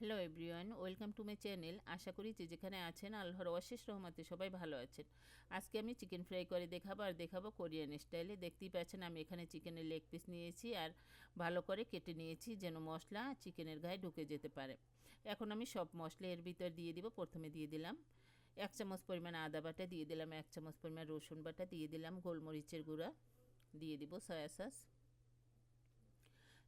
Hello everyone welcome to my channel আশা করি যে যেখানে আছেন, আল্লাহর অশেষ রহমতে সবাই ভালো আছেন। আজকে আমি চিকেন ফ্রাই করে দেখাবো আর দেখাবো কোরিয়ান স্টাইলে দেখতেই পাচ্ছেন, আমি এখানে চিকেনের লেগ পিস নিয়েছি আর ভালো করে কেটে নিয়েছি যেন মশলা চিকেনের গায়ে ঢুকে যেতে পারে। এখন আমি সব মশলা এর ভিতর দিয়ে দিব। প্রথমে দিয়ে দিলাম এক চামচ পরিমাণ আদা বাটা, দিয়ে দিলাম এক চামচ পরিমাণ রসুন বাটা, দিয়ে দিলাম গোলমরিচের গুঁড়া, দিয়ে দিব সয়া সস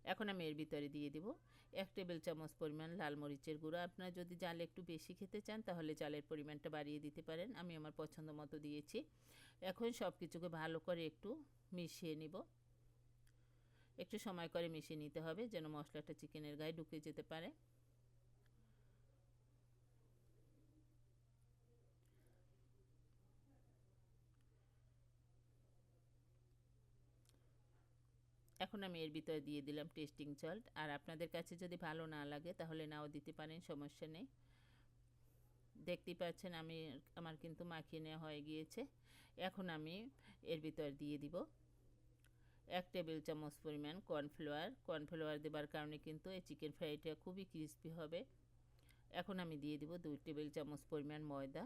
এখন আমি এর ভিতরে দিয়ে দিব। এক টেবিল চামচ পরিমাণ লাল মরিচের গুঁড়ো। আপনারা যদি জাল একটু বেশি খেতে চান, তাহলে জালের পরিমাণটা বাড়িয়ে দিতে পারেন। আমি আমার পছন্দ মতো দিয়েছি। এখন সব কিছুকে ভালো করে একটু মিশিয়ে নিব। একটু সময় করে মিশিয়ে নিতে হবে, যেন মশলাটা চিকেনের গায়ে ঢুকে যেতে পারে। এখন আমি এর ভিতরে দিয়ে দিলাম টেস্টিং সল্ট। আর আপনাদের কাছে যদি ভালো না লাগে, তাহলে নাও দিতে পারেন, সমস্যা নেই। দেখতেই পাচ্ছেন আমি আমার কিন্তু মাখিয়ে নেওয়া হয়ে গিয়েছে। এখন আমি এর ভিতর দিয়ে দিব এক টেবিল চামচ পরিমাণ কর্নফ্লাওয়ার। কর্নফ্লাওয়ার দেবার কারণে কিন্তু এই চিকেন ফ্রাইটা খুবই ক্রিস্পি হবে। এখন আমি দিয়ে দিব দুই টেবিল চামচ পরিমাণ ময়দা।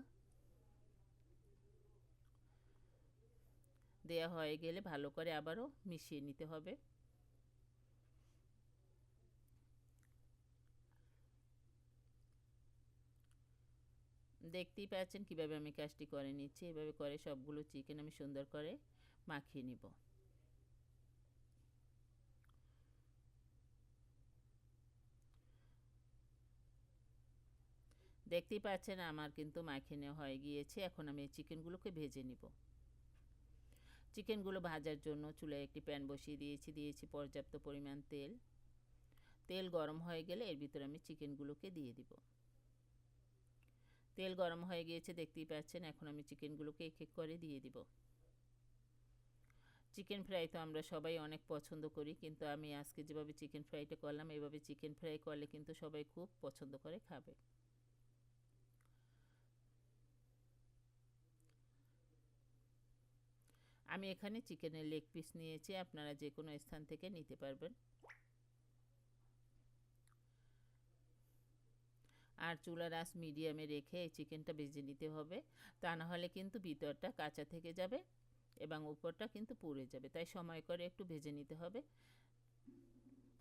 দেয়া হয়ে গেলে ভালো করে আবারও মিশিয়ে নিতে হবে। দেখতেই পাচ্ছেন কীভাবে আমি কাজটি করে নিচ্ছি। এভাবে করে সবগুলো চিকেন আমি সুন্দর করে মাখিয়ে নিব। দেখতেই পাচ্ছেন আমার কিন্তু মাখিয়ে হয়ে গিয়েছে। এখন আমি চিকেনগুলোকে ভেজে নিব। চিকেনগুলো ভাজার জন্য চুলায় একটি প্যান বসিয়ে দিয়েছি। দিয়েছি পর্যাপ্ত পরিমাণ তেল। তেল গরম হয়ে গেলে এর ভিতরে আমি চিকেনগুলোকে দিয়ে দিব। তেল গরম হয়ে গিয়েছে, দেখতেই পাচ্ছেন, এখন আমি চিকেনগুলোকে এক এক করে দিয়ে দিব। চিকেন ফ্রাই তো আমরা সবাই অনেক পছন্দ করি, কিন্তু আমি আজকে যেভাবে চিকেন ফ্রাইটা করলাম, এভাবে চিকেন ফ্রাই করলে কিন্তু সবাই খুব পছন্দ করে খাবে। আমি এখানে চিকেনের লেগ পিস নিয়েছি, আপনারা যে কোনো স্থান থেকে নিতে পারবেন। আর চুলা আঁচ মিডিয়ামে রেখে এই চিকেনটা ভেজে নিতে হবে। তা নাহলে কিন্তু ভিতরটা কাঁচা থেকে যাবে এবং উপরটা কিন্তু পুড়ে যাবে। তাই সময় করে একটু ভেজে নিতে হবে।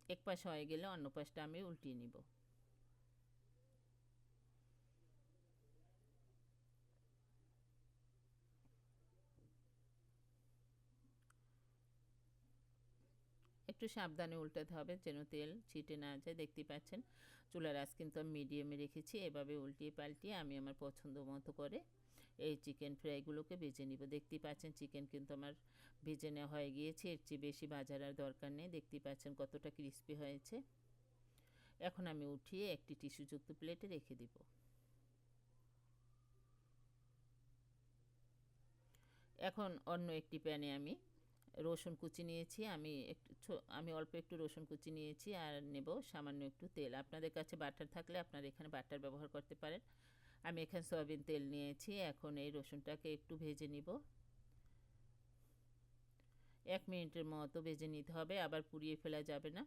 এক পাশ হয়ে গেলে অন্য পাশটা আমি উল্টিয়ে নিব। একটু সাবধানে উল্টাতে হবে, যেন তেল ছিটে না যায়। দেখতে পাচ্ছেন, চুলার আঁচ কিন্তু আমি মিডিয়ামে রেখেছি। এভাবে উল্টিয়ে পাল্টিয়ে আমি আমার পছন্দ মতো করে এই চিকেন ফ্রাইগুলোকে ভেজে নিব। দেখতেই পাচ্ছেন চিকেন কিন্তু আমার ভেজে নেওয়া হয়ে গিয়েছে। এর চেয়ে বেশি বাজার আর দরকার নেই। দেখতেই পাচ্ছেন কতটা ক্রিস্পি হয়েছে। এখন আমি উঠিয়ে একটি টিস্যুযুক্ত প্লেটে রেখে দিব। এখন অন্য একটি প্যানে আমি রসুন কুচি নিয়েছি, আমি একটু আমি অল্প একটু রসুন কুচি নিয়েছি আর নেব সামান্য একটু তেল। আপনাদের কাছে বাটার থাকলে আপনারা এখানে বাটার ব্যবহার করতে পারেন। আমি এখানে সয়াবিন তেল নিয়েছি, এখন এই রসুনটাকে একটু ভেজে নিব। এক মিনিটের মতো ভেজে নিতে হবে, আবার পুড়িয়ে ফেলা যাবে না।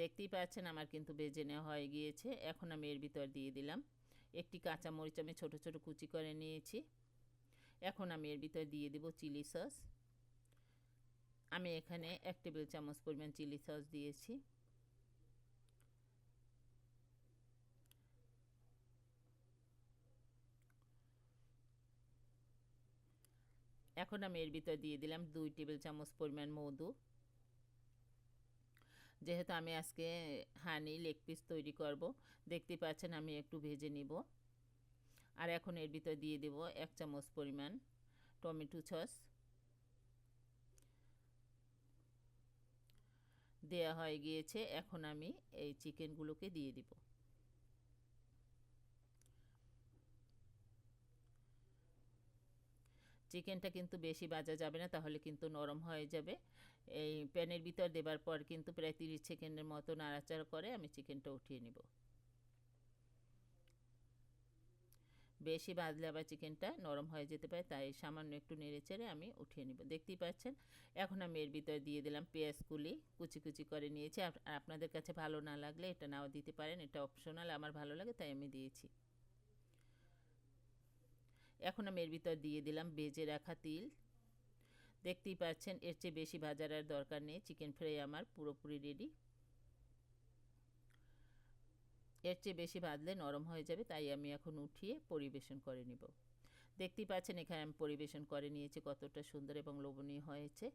দেখতেই পাচ্ছেন আমার কিন্তু বেজে নেওয়া হয়ে গিয়েছে। এখন আমি এর ভিতর দিয়ে দিলাম। একটি কাঁচা মরিচ আমি ছোটো ছোটো কুচি করে নিয়েছি। এখন আমি এর ভিতর দিয়ে দেব চিলি সস। আমি এখানে এক টেবিল চামচ পরিমাণ চিলি সস দিয়েছি। এখন আমি এর ভিতর দিয়ে দিলাম দুই টেবিল চামচ পরিমাণ মধু। যেহেতু আমি আজকে হানি লেগ পিস তৈরি করব, দেখতে পাচ্ছেন আমি একটু ভেজে নিব। আর এখন এর ভিতর দিয়ে দেব এক চামচ পরিমাণ টমেটো সস। দেয়া হয়ে গিয়েছে, এখন আমি এই চিকেনগুলোকে দিয়ে দিব। চিকেনটা কিন্তু বেশি বাজা যাবে না, তাহলে কিন্তু নরম হয়ে যাবে। এই প্যানের ভিতর দেবার পর কিন্তু প্রায় তিরিশ সেকেন্ডের মতো নাড়াচাড়া করে আমি চিকেনটা উঠিয়ে নিব। বেশি বাঁধলে আবার চিকেনটা নরম হয়ে যেতে পারে, তাই সামান্য একটু নেড়ে চেড়ে আমি উঠিয়ে নিব। দেখতেই পাচ্ছেন, এখন আমি এর ভিতরে দিয়ে দিলাম পেঁয়াজ কুলি কুচি কুচি করে নিয়েছি। আপনাদের কাছে ভালো না লাগলে এটা নাও দিতে পারেন, এটা অপশনাল, আমার ভালো লাগে তাই আমি দিয়েছি। এখন আমি এর ভিতর দিয়ে দিলাম বেজে রাখা তিল। দেখতেই পাচ্ছেন, এর চেয়ে বেশি ভাজার আর দরকার নেই। চিকেন ফ্রাই আমার পুরোপুরি রেডি এর চেয়ে বেশি ভাজলে নরম হয়ে যাবে, তাই আমি এখন উঠিয়ে পরিবেশন করে নিব। দেখতেই পাচ্ছেন, এখানে আমি পরিবেশন করে নিয়েছি কতটা সুন্দর এবং লোভনীয় হয়েছে।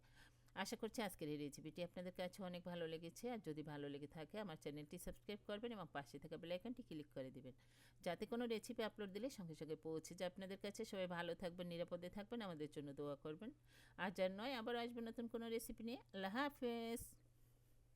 আশা করছি আজকের এই রেসিপিটি আপনাদের কাছে অনেক ভালো লেগেছে। আর যদি ভালো লেগে থাকে, আমার চ্যানেলটি সাবস্ক্রাইব করবেন এবং পাশে থাকা বেলাইকনটি ক্লিক করে দেবেন। যাতে কোনো রেসিপি আপলোড দিলে সঙ্গে সঙ্গে পৌঁছে যায় আপনাদের কাছে। সবাই ভালো থাকবেন, নিরাপদে থাকবেন, আমাদের জন্য দোয়া করবেন। আর যার নয় আবার আসবেন নতুন কোনো রেসিপি নিয়ে। আল্লাহ হাফেজ!